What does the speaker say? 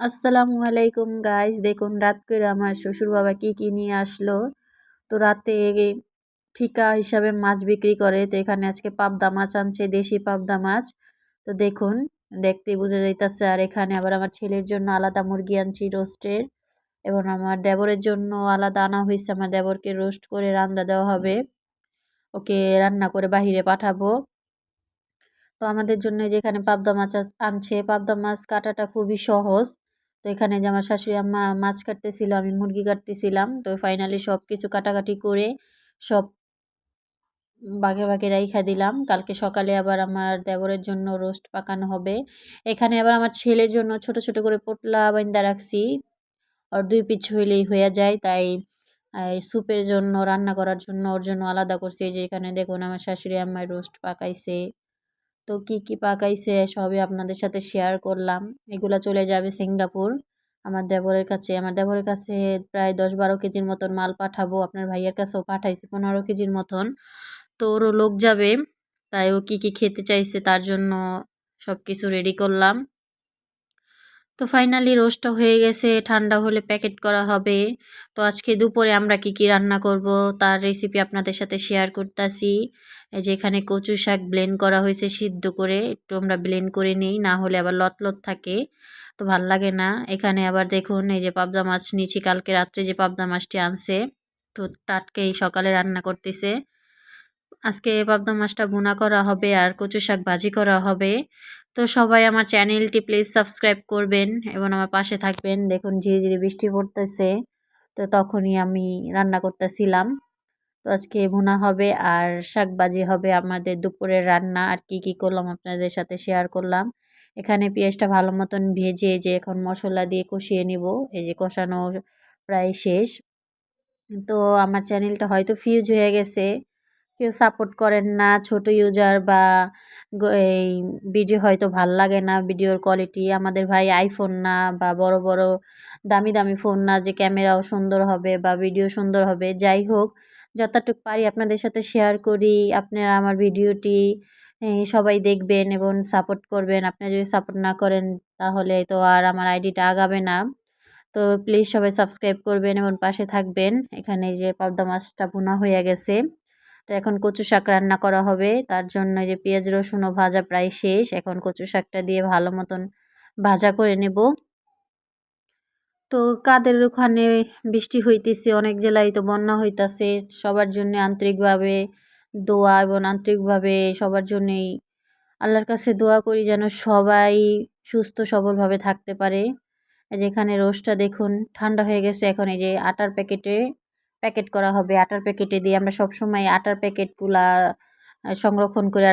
আসসালামু আলাইকুম গাইস দেখুন, রাত করে আমার শ্বশুর বাবা কি কি নিয়ে আসলো। তো রাতে ঠিকা হিসাবে মাছ বিক্রি করে। তো এখানে আজকে পাবদা মাছ আনছে, দেশি পাবদা মাছ। তো দেখুন দেখতে বোঝা যাইতেছে। আর এখানে আবার আমার ছেলের জন্য আলাদা মুরগি আনছি রোস্টের। এবং আমার দেবরের জন্য আলাদা আনা হয়েছে আমার দেবরকে রোস্ট করে রান্না দেওয়া হবে। ওকে রান্না করে বাহিরে পাঠাবো। তো আমাদের জন্য যেখানে পাবদা মাছ আনছে। পাবদা মাছ কাটাটা খুবই সহজ। তো এখানে যে আমার শাশুড়ি আম্মা মাছ কাটতেছিল, আমি মুরগি কাটতেছিলাম, তো ফাইনালি সব কিছু কাটাকাটি করে সব বাঘে বাঘে রাইখা দিলাম। কালকে সকালে আবার আমার দেবরের জন্য রোস্ট পাকানো হবে। এখানে আবার আমার ছেলের জন্য ছোট ছোট করে পোটলা বাইন্দা রাখছি। আর দুই পিছ হইলেই হয়ে যায়, তাই স্যুপের জন্য, রান্না করার জন্য ওর জন্য আলাদা করছি। যে এখানে দেখুন আমার শাশুড়ি আম্মায় রোস্ট পাকাইছে। তো কি কি পাকাইছে সবই আপনাদের সাথে শেয়ার করলাম। এগুলো চলে যাবে সিঙ্গাপুর। আমার দেবরের কাছে, আমার দেবরের কাছে প্রায় দশ বারো কেজির মতন মাল পাঠাবো। আপনার ভাইয়ের কাছেও পাঠাইছি পনেরো কেজির মতন। তো ওরও লোক যাবে, তাই ও কী কী খেতে চাইছে তার জন্য সব কিছু রেডি করলাম। তো ফাইনালি রোস্টটা হয়ে গেছে, ঠান্ডা হলে প্যাকেট করা হবে। তো আজকে দুপুরে আমরা কি কি রান্না করব, তার রেসিপি আপনাদের সাথে শেয়ার করতেছি। এই যে এখানে কচু শাক ব্লেন্ড করা হয়েছে সিদ্ধ করে, একটু আমরা ব্লেন্ড করে নিই, না হলে আবার লত লত থাকে। তো ভালো লাগে না। এখানে আবার দেখুন, এই যে পাবদা মাছ নিয়েছি, কালকে রাত্রে যে পাবদা মাছটি আনছে, তো টাটকেই সকালে রান্না করতেছে। আজকে পাবদা মাছটা ভুনা করা হবে আর কচু শাক ভাজি করা হবে। তো সবাই আমার চ্যানেলটি প্লিজ সাবস্ক্রাইব করবেন এবং আমার পাশে থাকবেন। দেখুন ঝিরি ঝিরি বৃষ্টি পড়তেছে, তো তখনই আমি রান্না করতেছিলাম। তো আজকে ভুনা হবে আর শাক ভাজি হবে আমাদের দুপুরের রান্না। আর কি কি করলাম আপনাদের সাথে শেয়ার করলাম। এখানে পেঁয়াজটা ভালো মতন ভেজে যে এখন মশলা দিয়ে কষিয়ে নিব। এই যে কষানো প্রায় শেষ। তো আমার চ্যানেলটা হয়তো ফিউজ হয়ে গেছে। কেউ সাপোর্ট করেন না, ছোট ইউজার বা এই ভিডিও হয়তো ভালো লাগে না ভিডিওর কোয়ালিটি আমাদের ভাই আইফোন না বা বড় বড় দামি দামি ফোন না যে ক্যামেরাও সুন্দর হবে বা ভিডিও সুন্দর হবে, যাই হোক, যতটুক পারি আপনাদের সাথে শেয়ার করি, আপনারা আমার ভিডিওটি সবাই দেখবেন এবং সাপোর্ট করবেন আপনারা যদি সাপোর্ট না করেন তাহলে তো আর আমার আইডিটা আগাবে না, তো প্লিজ সবাই সাবস্ক্রাইব করবেন এবং পাশে থাকবেন, এখানে যে পাবদা মাছটা ভুনা হয়ে গেছে। তো এখন কচু শাক রান্না করা হবে। তার জন্য যে পেঁয়াজ রসুনও ভাজা প্রায় শেষ। এখন কচু শাকটা দিয়ে ভালো মতন ভাজা করে নেব। তো কাদের ওখানে বৃষ্টি হইতেছে, অনেক জেলায় তো বন্যা হইতাছে। সবার জন্য আন্তরিকভাবে দোয়া এবং আন্তরিকভাবে সবার জন্যেই আল্লাহর কাছে দোয়া করি যেন সবাই সুস্থ সবলভাবে থাকতে পারে। যেখানে রোস্টটা দেখুন, ঠান্ডা হয়ে গেছে। এখন এই যে আটার প্যাকেটে প্যাকেট করা হবে। আটার প্যাকেটে দিয়ে আমরা সবসময় আটার প্যাকেটগুলা সংরক্ষণ করে